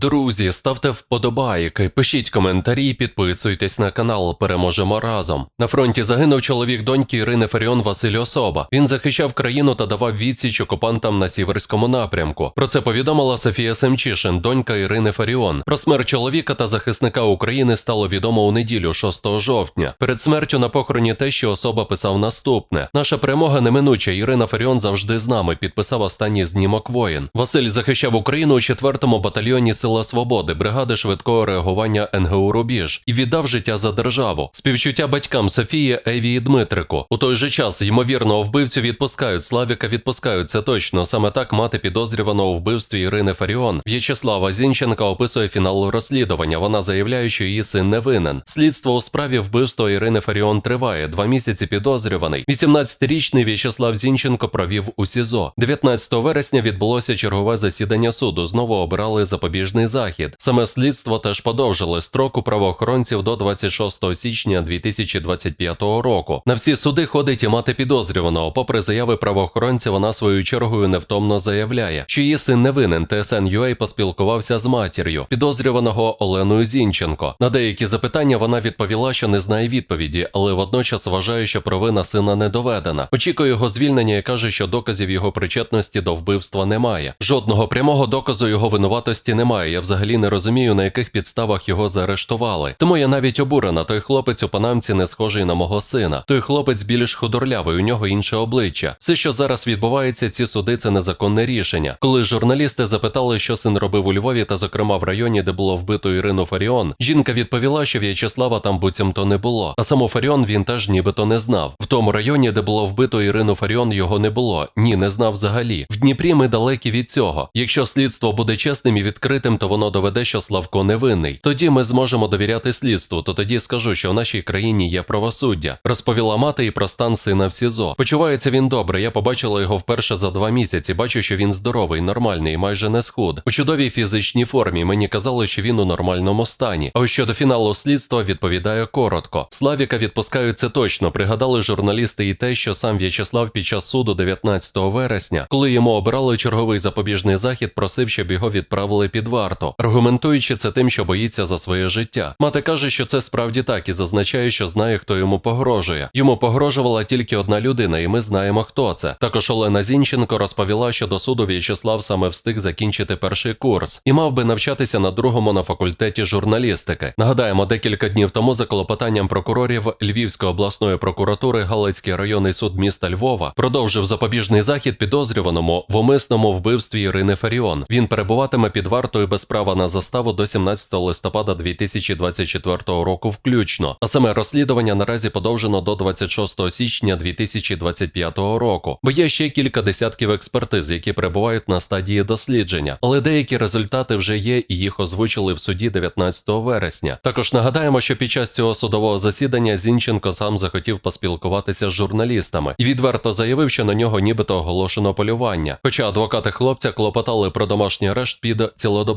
Друзі, ставте вподобайки, пишіть коментарі, підписуйтесь на канал. Переможемо разом. На фронті загинув чоловік доньки Ірини Фаріон Василь Особа. Він захищав країну та давав відсіч окупантам на сіверському напрямку. Про це повідомила Софія Семчишин, донька Ірини Фаріон. Про смерть чоловіка та захисника України стало відомо у неділю, 6 жовтня. Перед смертю на похороні те, що особа писав наступне: наша перемога неминуча. Ірина Фаріон завжди з нами. Підписав останній знімок воїн. Василь захищав Україну у 4-му батальйоні Сила Свободи, бригади швидкого реагування НГУ Рубіж і віддав життя за державу. Співчуття батькам Софії, Еві і Дмитрику. У той же час ймовірного вбивцю відпускають. Славіка відпускають. Це точно. Саме так мати підозрюваного у вбивстві Ірини Фаріон. В'ячеслава Зінченка описує фінал розслідування. Вона заявляє, що її син не винен. Слідство у справі вбивства Ірини Фаріон триває. Два місяці підозрюваний. 18-річний В'ячеслав Зінченко провів у СІЗО. 19 вересня відбулося чергове засідання суду. Знову обирали запобіжний захід. Саме слідство теж подовжили строку правоохоронців до 26 січня 2025 року. На всі суди ходить і мати підозрюваного. Попри заяви правоохоронців, вона своєю чергою невтомно заявляє, що її син не винен. ТСН UA поспілкувався з матір'ю підозрюваного Оленою Зінченко. На деякі запитання вона відповіла, що не знає відповіді, але водночас вважає, що провина сина не доведена. Очікує його звільнення і каже, що доказів його причетності до вбивства немає. Жодного прямого доказу його винуватості немає. Я взагалі не розумію, на яких підставах його заарештували. Тому я навіть обурена. Той хлопець у панамці не схожий на мого сина. Той хлопець більш худорлявий, у нього інше обличчя. Все, що зараз відбувається, ці суди це незаконне рішення. Коли журналісти запитали, що син робив у Львові, та зокрема в районі, де було вбито Ірину Фаріон, жінка відповіла, що В'ячеслава там буцімто не було. А саму Фаріон він теж нібито не знав. В тому районі, де було вбито Ірину Фаріон, його не було. Ні, не знав взагалі. В Дніпрі ми далекі від цього. Якщо слідство буде чесним і відкритим, то воно доведе, що Славко невинний. Тоді ми зможемо довіряти слідству. То тоді скажу, що в нашій країні є правосуддя. Розповіла мати і про стан сина в СІЗО. Почувається він добре. Я побачила його вперше за два місяці. Бачу, що він здоровий, нормальний, майже не схуд. У чудовій фізичній формі. Мені казали, що він у нормальному стані. А ось щодо фіналу слідства відповідає коротко. Славіка відпускають це точно. Пригадали журналісти і те, що сам В'ячеслав під час суду 19 вересня, коли йому обрали черговий запобіжний захід, просив, щоб його відправили під варту, аргументуючи це тим, що боїться за своє життя. Мати каже, що це справді так, і зазначає, що знає, хто йому погрожує. Йому погрожувала тільки одна людина, і ми знаємо, хто це. Також Олена Зінченко розповіла, що до суду В'ячеслав саме встиг закінчити перший курс і мав би навчатися на другому на факультеті журналістики. Нагадаємо, декілька днів тому за клопотанням прокурорів Львівської обласної прокуратури Галицький районний суд міста Львова продовжив запобіжний захід підозрюваному в умисному вбивстві Ірини Фаріон. Він перебуватиме під вартою без права на заставу до 17 листопада 2024 року включно. А саме розслідування наразі подовжено до 26 січня 2025 року. Бо є ще кілька десятків експертиз, які перебувають на стадії дослідження, але деякі результати вже є і їх озвучили в суді 19 вересня. Також нагадаємо, що під час цього судового засідання Зінченко сам захотів поспілкуватися з журналістами і відверто заявив, що на нього нібито оголошено полювання. Хоча адвокати хлопця клопотали про домашній арешт під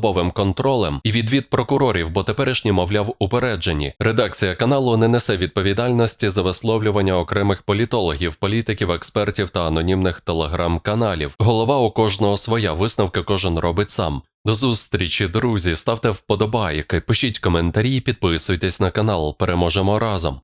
цілодобовим контролем і відвід прокурорів, бо теперішні, мовляв, упереджені. Редакція каналу не несе відповідальності за висловлювання окремих політологів, політиків, експертів та анонімних телеграм-каналів. Голова у кожного своя висновки кожен робить сам. До зустрічі, друзі. Ставте вподобайки, пишіть коментарі, підписуйтесь на канал. Переможемо разом.